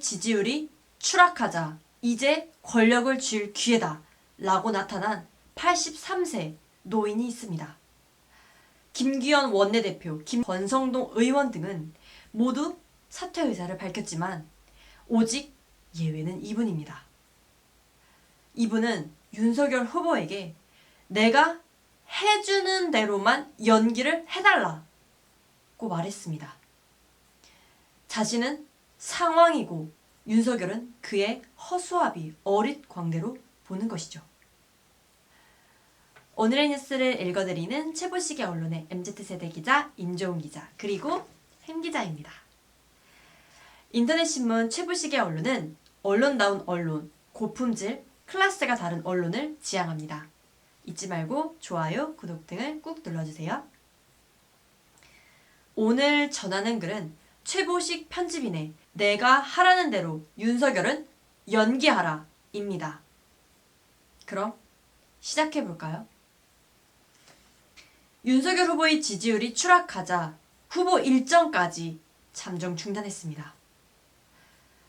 지지율이 추락하자 이제 권력을 쥘 기회다 라고 나타난 83세 노인이 있습니다. 김기현 원내대표, 김권성동 의원 등은 모두 사퇴 의사를 밝혔지만 오직 예외는 이분입니다. 이분은 윤석열 후보에게 내가 해주는 대로만 연기를 해달라고 말했습니다. 자신은 상황이고 윤석열은 그의 허수아비 어릿 광대로 보는 것이죠. 오늘의 뉴스를 읽어드리는 최보시계 언론의 MZ세대 기자 임종훈 기자 그리고 햄 기자입니다. 인터넷 신문 최보시계 언론은 언론다운 언론, 고품질, 클래스가 다른 언론을 지향합니다. 잊지 말고 좋아요, 구독 등을 꾹 눌러주세요. 오늘 전하는 글은 최보식 편집인의 내가 하라는 대로 윤석열은 연기하라 입니다. 그럼 시작해 볼까요? 윤석열 후보의 지지율이 추락하자 후보 일정까지 잠정 중단했습니다.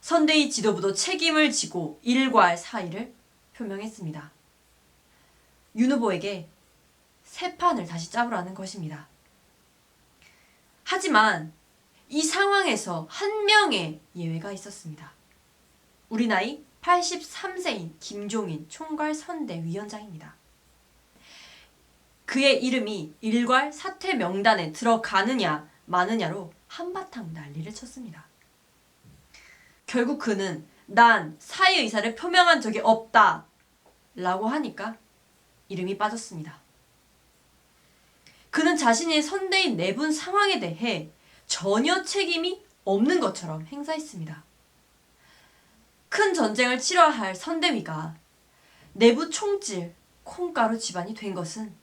선대위 지도부도 책임을 지고 일괄 사의를 표명했습니다. 윤 후보에게 새 판을 다시 짜보라는 것입니다. 하지만 이 상황에서 한 명의 예외가 있었습니다. 우리 나이 83세인 김종인 총괄 선대위원장입니다. 그의 이름이 일괄 사퇴 명단에 들어가느냐 마느냐로 한바탕 난리를 쳤습니다. 결국 그는 난 사의 의사를 표명한 적이 없다 라고 하니까 이름이 빠졌습니다. 그는 자신의 선대인 내분 상황에 대해 전혀 책임이 없는 것처럼 행사했습니다. 큰 전쟁을 치러야 할 선대위가 내부 총질, 콩가루 집안이 된 것은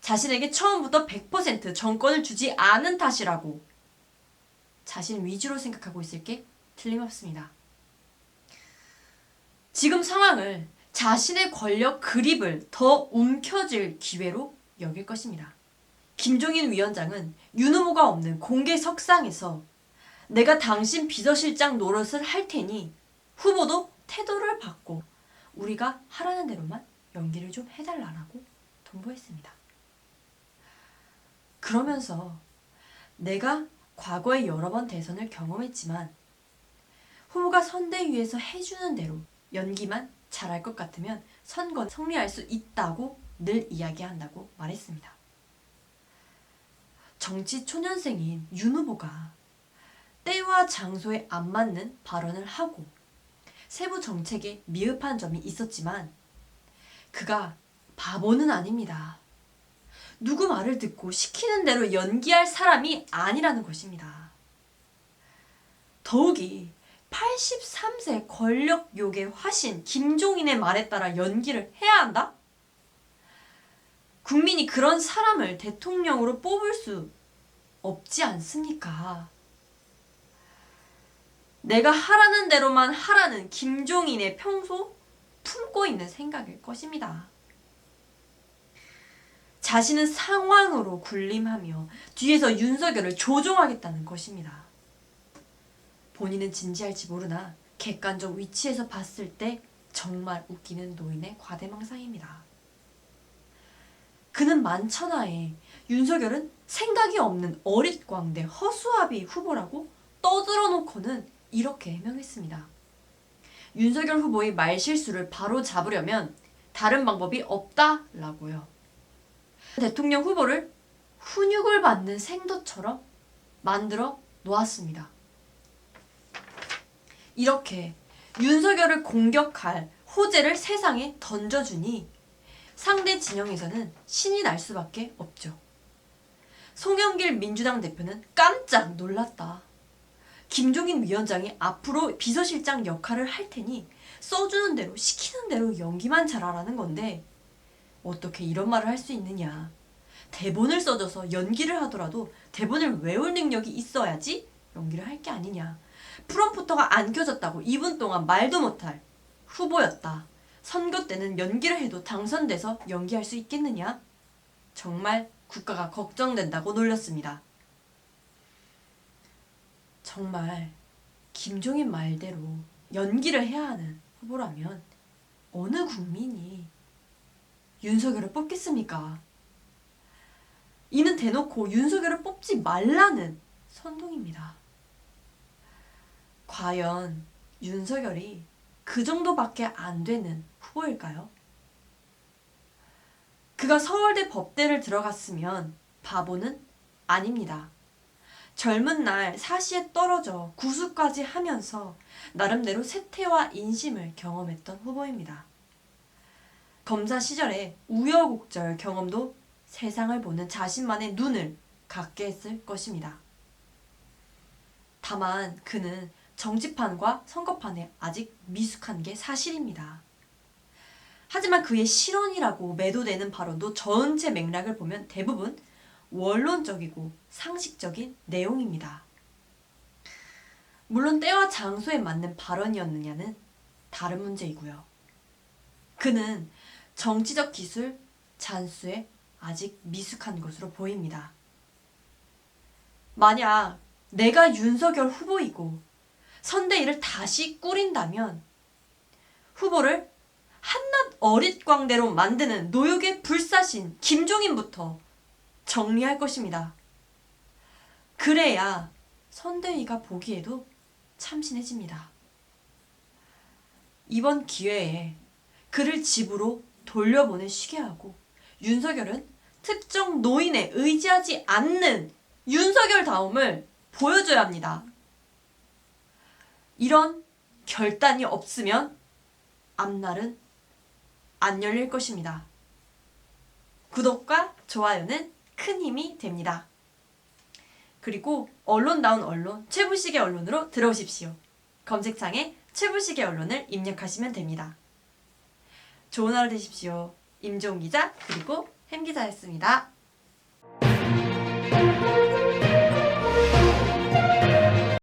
자신에게 처음부터 100% 정권을 주지 않은 탓이라고 자신 위주로 생각하고 있을 게 틀림없습니다. 지금 상황을 자신의 권력 그립을 더 움켜쥘 기회로 여길 것입니다. 김종인 위원장은 윤 후보가 없는 공개 석상에서 내가 당신 비서실장 노릇을 할 테니 후보도 태도를 받고 우리가 하라는 대로만 연기를 좀 해달라고 통보했습니다. 그러면서 내가 과거에 여러 번 대선을 경험했지만 후보가 선대위에서 해주는 대로 연기만 잘할 것 같으면 선거 승리할 수 있다고 늘 이야기한다고 말했습니다. 정치 초년생인 윤 후보가 때와 장소에 안 맞는 발언을 하고 세부 정책에 미흡한 점이 있었지만 그가 바보는 아닙니다. 누구 말을 듣고 시키는 대로 연기할 사람이 아니라는 것입니다. 더욱이 83세 권력 욕의 화신 김종인의 말에 따라 연기를 해야 한다? 국민이 그런 사람을 대통령으로 뽑을 수 없지 않습니까? 내가 하라는 대로만 하라는 김종인의 평소 품고 있는 생각일 것입니다. 자신은 상황으로 군림하며 뒤에서 윤석열을 조종하겠다는 것입니다. 본인은 진지할지 모르나 객관적 위치에서 봤을 때 정말 웃기는 노인의 과대망상입니다. 그는 만천하에 윤석열은 생각이 없는 어릿광대 허수아비 후보라고 떠들어 놓고는 이렇게 해명했습니다. 윤석열 후보의 말실수를 바로 잡으려면 다른 방법이 없다라고요. 대통령 후보를 훈육을 받는 생도처럼 만들어 놓았습니다. 이렇게 윤석열을 공격할 호재를 세상에 던져주니 상대 진영에서는 신이 날 수밖에 없죠. 송영길 민주당 대표는 깜짝 놀랐다. 김종인 위원장이 앞으로 비서실장 역할을 할 테니 써주는 대로 시키는 대로 연기만 잘하라는 건데 어떻게 이런 말을 할 수 있느냐. 대본을 써줘서 연기를 하더라도 대본을 외울 능력이 있어야지 연기를 할 게 아니냐. 프롬프터가 안 켜졌다고 2분 동안 말도 못할 후보였다. 선거 때는 연기를 해도 당선돼서 연기할 수 있겠느냐? 정말 국가가 걱정된다고 놀렸습니다. 정말 김종인 말대로 연기를 해야 하는 후보라면 어느 국민이 윤석열을 뽑겠습니까? 이는 대놓고 윤석열을 뽑지 말라는 선동입니다. 과연 윤석열이 그 정도밖에 안 되는 후보일까요? 그가 서울대 법대를 들어갔으면 바보는 아닙니다. 젊은 날 사시에 떨어져 구수까지 하면서 나름대로 세태와 인심을 경험했던 후보입니다. 검사 시절에 우여곡절 경험도 세상을 보는 자신만의 눈을 갖게 했을 것입니다. 다만 그는 정치판과 선거판에 아직 미숙한 게 사실입니다. 하지만 그의 실언이라고 매도되는 발언도 전체 맥락을 보면 대부분 원론적이고 상식적인 내용입니다. 물론 때와 장소에 맞는 발언이었느냐는 다른 문제이고요. 그는 정치적 기술 잔수에 아직 미숙한 것으로 보입니다. 만약 내가 윤석열 후보이고 선대위를 다시 꾸린다면 후보를 한낱 어릿광대로 만드는 노역의 불사신 김종인부터 정리할 것입니다. 그래야 선대위가 보기에도 참신해집니다. 이번 기회에 그를 집으로 돌려보내시게 하고 윤석열은 특정 노인에 의지하지 않는 윤석열 다움을 보여줘야 합니다. 이런 결단이 없으면 앞날은 안 열릴 것입니다. 구독과 좋아요는 큰 힘이 됩니다. 그리고 언론다운 언론, 최부식의 언론으로 들어오십시오. 검색창에 최부식의 언론을 입력하시면 됩니다. 좋은 하루 되십시오. 임종 기자 그리고 햄 기자였습니다.